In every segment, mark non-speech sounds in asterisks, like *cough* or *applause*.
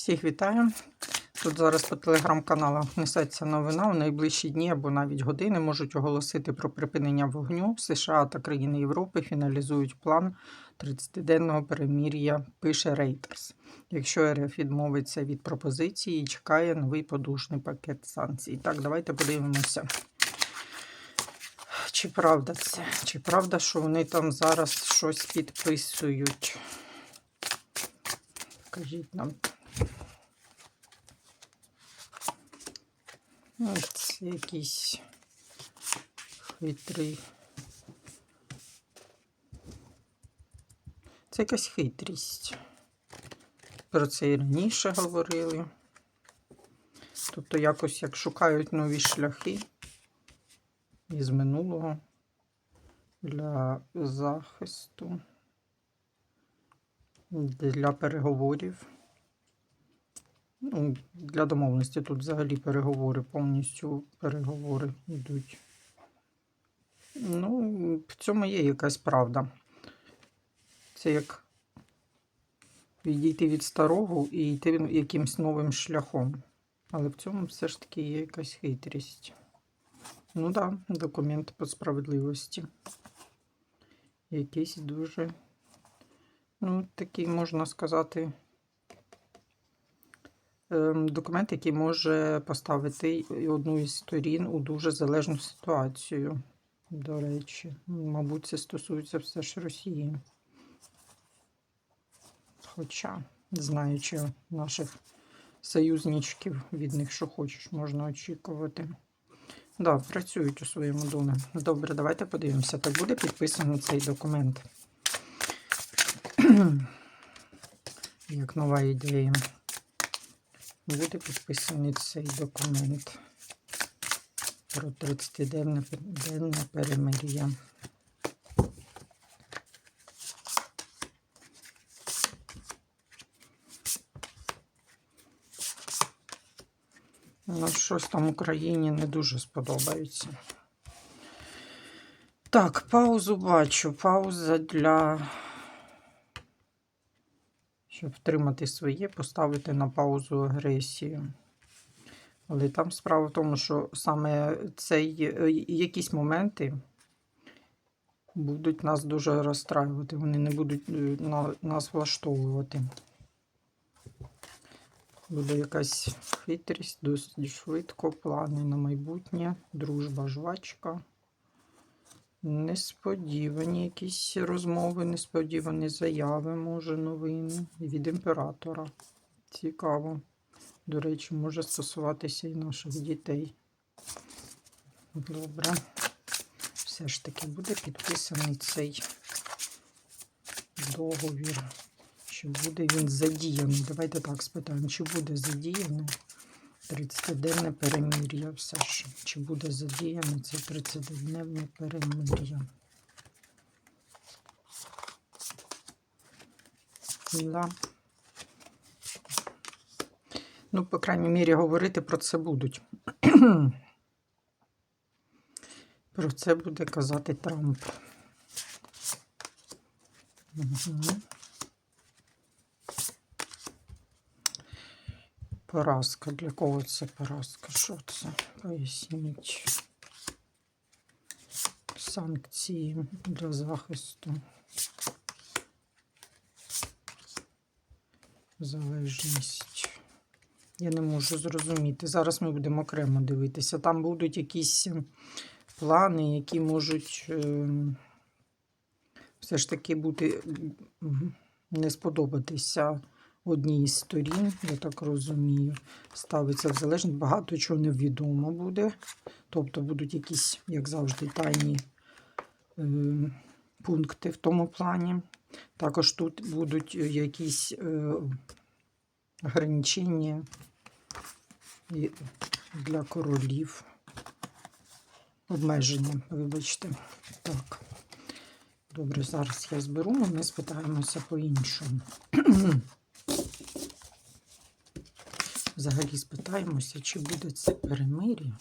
Всіх вітаю. Тут зараз по телеграм-каналах несеться новина. У найближчі дні або навіть години можуть оголосити про припинення вогню. США та країни Європи фіналізують план 30-денного перемір'я, пише Reuters. Якщо РФ відмовиться від пропозиції, чекає новий подушний пакет санкцій. Так, давайте подивимося. Чи правда це? Чи правда, що вони там зараз щось підписують? Кажіть нам. Це якийсь хитрий. Це якась хитрість. Про це і раніше говорили. Тобто якось як шукають нові шляхи із минулого для захисту, для переговорів. Ну, для домовленості тут взагалі переговори, повністю переговори йдуть. Ну, в цьому є якась правда. Це як відійти від старого і йти якимсь новим шляхом. Але в цьому все ж таки є якась хитрість. Ну так, да, документ по справедливості. Якийсь дуже, ну, такий, можна сказати, документ, який може поставити одну із сторін у дуже залежну ситуацію. До речі, мабуть, це стосується все ж Росії. Хоча, знаючи наших союзничків, від них що хочеш, можна очікувати. Да, працюють у своєму домі. Добре, давайте подивимося. Так буде підписаний цей документ. *clears throat* Як нова ідея. Буде підписаний цей документ про 30-денне денне перемир'я. Ну, щось там Україні не дуже сподобається. Так, паузу бачу. Пауза для. Щоб втримати своє, поставити на паузу агресію. Але там справа в тому, що саме цей е, якісь моменти будуть нас дуже розстраювати. Вони не будуть е, на- нас влаштовувати. Буде якась хитрість, досить швидко, плани на майбутнє, дружба, жвачка. Несподівані якісь розмови, несподівані заяви, може, новини від імператора. Цікаво. До речі, може стосуватися і наших дітей. Добре. Все ж таки буде підписаний цей договір. Чи буде він задіяний? Давайте так спитаємо, чи буде задіяний 30-денне перемир'я все ж. Чи буде задіяне це 30-денне перемир'я? Да. Ну, по крайній мірі, говорити про це будуть. *clears throat* про це буде казати Трамп. Угу. Поразка. Для кого це поразка? Що це? Поясніть. Санкції для захисту. Залежність. Я не можу зрозуміти. Зараз ми будемо окремо дивитися. Там будуть якісь ем, плани, які можуть е, все ж таки бути не сподобатися одній із сторін, я так розумію, ставиться в залежність. Багато чого невідомо буде. Тобто будуть якісь, як завжди, тайні е, пункти в тому плані. Також тут будуть якісь е, ограничення для королів. Обмеження, вибачте. Так. Добре, зараз я зберу, ми спитаємося по-іншому. Взагалі спитаємося, чи буде це перемир'я.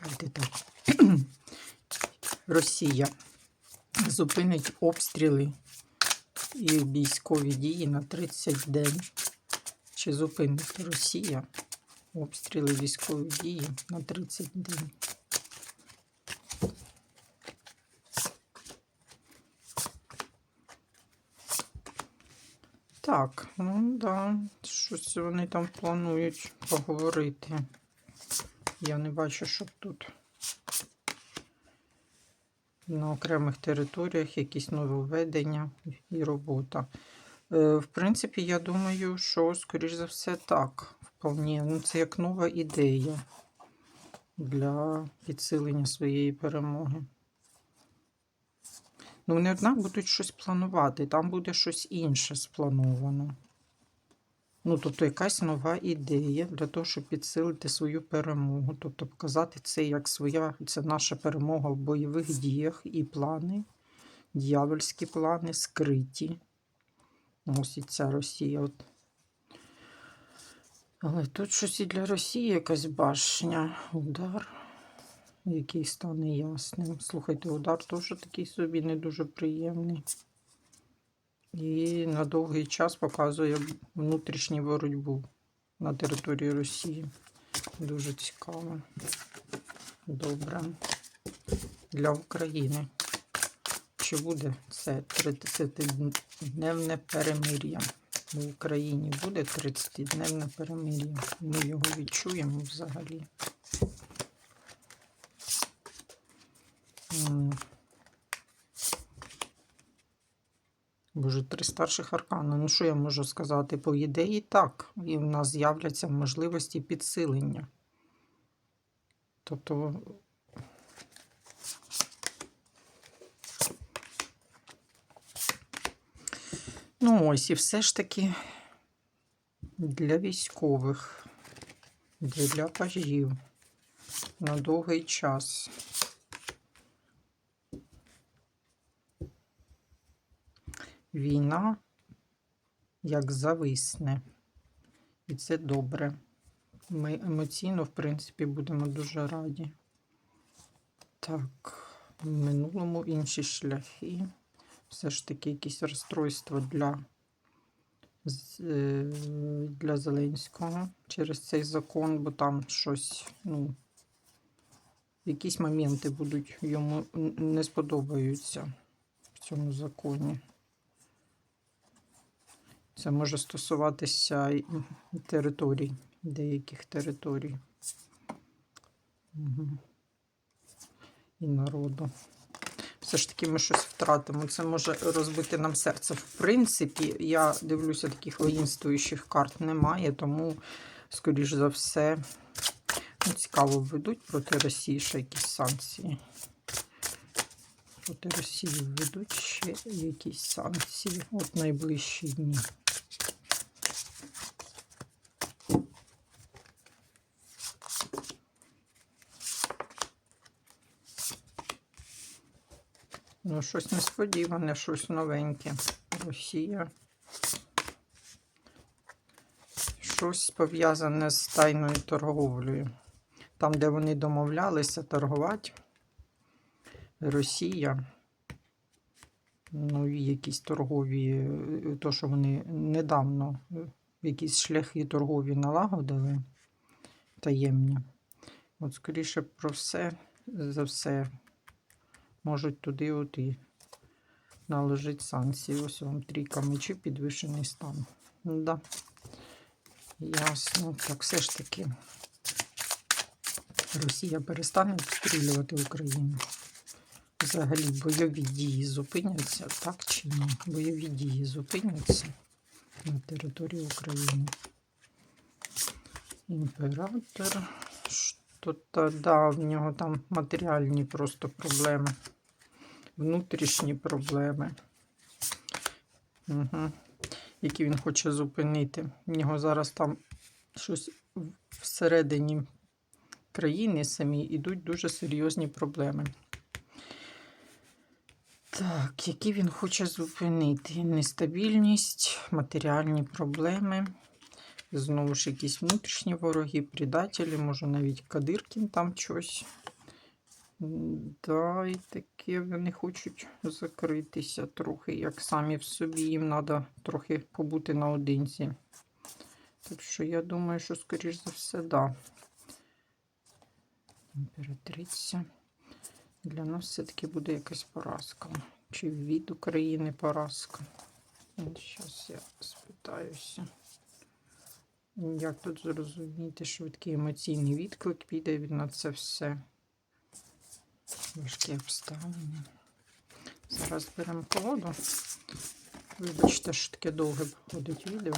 Давайте так. *clears throat* Росія зупинить обстріли і військові дії на 30 день. Чи зупинить Росія обстріли військові дії на 30 день? Так, ну да, щось вони там планують поговорити. Я не бачу, щоб тут на окремих територіях якісь нововведення і робота. Е, В принципі, я думаю, що, скоріш за все, так. Вполне. Ну, це як нова ідея для підсилення своєї перемоги. Ну, вони, однак, будуть щось планувати, там буде щось інше сплановано. Ну, тобто якась нова ідея для того, щоб підсилити свою перемогу. Тобто показати це як своя, це наша перемога в бойових діях і плани, дьявольські плани, скриті. Ось і ця Росія. От. Але тут щось і для Росії якась башня, удар, який стане ясним. Слухайте, удар теж такий собі не дуже приємний. І на довгий час показує внутрішню боротьбу на території Росії. Дуже цікаво. Добре. Для України. Чи буде це 30-дневне перемир'я? В Україні буде 30-дневне перемир'я. Ми його відчуємо взагалі. Боже, три старших аркана. Ну, що я можу сказати? По ідеї, так. І в нас з'являться можливості підсилення. Тобто. Ну, ось, і все ж таки для військових, для пажів на довгий час. Війна як зависне. І це добре. Ми емоційно, в принципі, будемо дуже раді. Так, в минулому інші шляхи. Все ж таки якісь розстройства для, е, для Зеленського через цей закон, бо там щось, ну, якісь моменти будуть йому не сподобаються в цьому законі. Це може стосуватися і територій, деяких територій. Угу. І народу. Все ж таки ми щось втратимо. Це може розбити нам серце. В принципі, я дивлюся, таких воїнствуючих карт немає, тому, скоріш за все, ну, цікаво, введуть проти Росії ще якісь санкції. Проти Росії введуть ще якісь санкції. От найближчі дні. Ну, щось несподіване, щось новеньке. Росія. Щось пов'язане з тайною торговлею. Там, де вони домовлялися торгувати, Росія. Ну, і якісь торгові, то, що вони недавно е, якісь шляхи торгові налагодили таємні. От, скоріше про все, за все, можуть туди от і наложити санкції. Ось вам трійка мечів, підвищений стан. Да. Ясно. Так, все ж таки Росія перестане обстрілювати Україну. Взагалі бойові дії зупиняться, так чи ні? Бойові дії зупиняться на території України. Імператор. Що-то, да, в нього там матеріальні просто проблеми. Внутрішні проблеми. Угу. Які він хоче зупинити. В нього зараз там щось всередині країни самі йдуть дуже серйозні проблеми. Так, які він хоче зупинити? Нестабільність, матеріальні проблеми. Знову ж якісь внутрішні вороги, предателі, може навіть Кадиркін там щось Да, і таке вони хочуть закритися трохи, як самі в собі. Їм треба трохи побути наодинці. Так що я думаю, що, скоріш за все, да. Імператриця. Для нас все-таки буде якась поразка. Чи від України поразка? Зараз я спитаюся. Як тут зрозуміти, швидкий емоційний відклик піде на це все? Важкі обставини. Зараз беремо колоду. Вибачте, що таке довге виходить відео.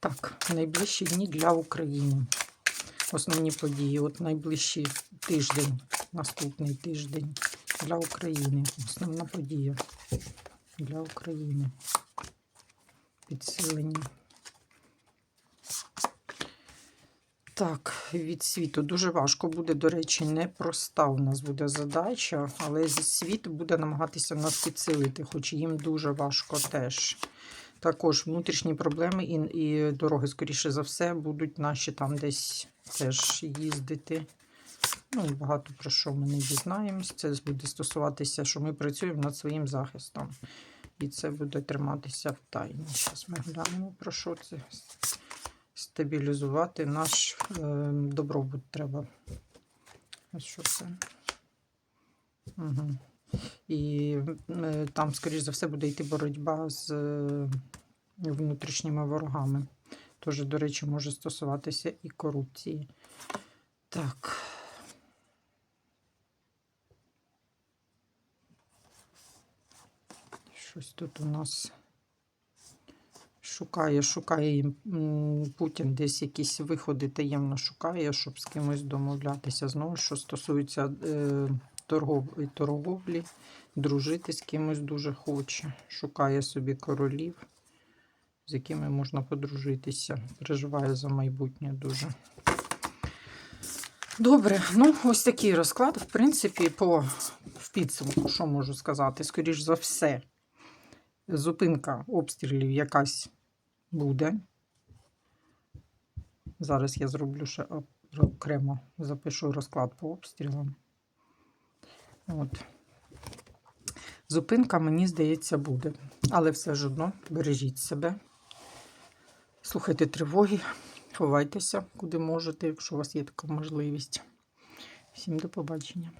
Так, найближчі дні для України. Основні події. От найближчий тиждень, наступний тиждень для України. Основна подія для України. Підсилення. Так, від світу дуже важко буде, до речі, непроста у нас буде задача, але зі світу буде намагатися нас підсилити, хоч їм дуже важко теж. Також внутрішні проблеми і, і дороги, скоріше за все, будуть наші там десь теж їздити. Ну, багато про що ми не дізнаємось. Це буде стосуватися, що ми працюємо над своїм захистом. І це буде триматися в тайні. Зараз ми глянемо, про що це. Стабілізувати наш е, добробут треба. Ось що це. Угу. І е, там, скоріш за все, буде йти боротьба з е, внутрішніми ворогами. Тож, до речі, може стосуватися і корупції. Так. Щось тут у нас шукає, шукає м, Путін десь якісь виходи таємно шукає, щоб з кимось домовлятися. Знову, що стосується е, торгов, торговлі, дружити з кимось дуже хоче. Шукає собі королів, з якими можна подружитися. Переживає за майбутнє дуже. Добре, ну ось такий розклад. В принципі, по в підсумку, що можу сказати, скоріш за все, зупинка обстрілів якась буде. Зараз я зроблю ще окремо запишу розклад по обстрілам. От. Зупинка, мені здається, буде. Але все ж одно бережіть себе. Слухайте тривоги, ховайтеся, куди можете, якщо у вас є така можливість. Всім до побачення.